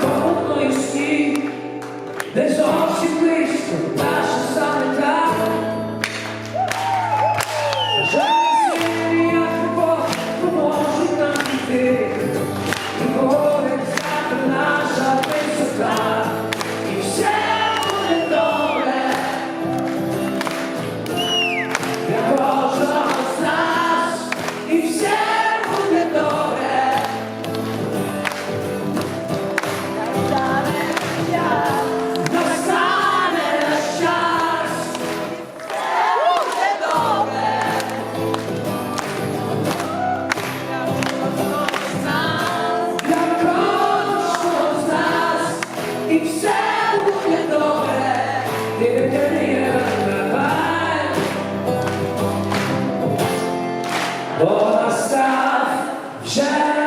холодно і сніг, де зовсім близько. Boa salve, Jesus.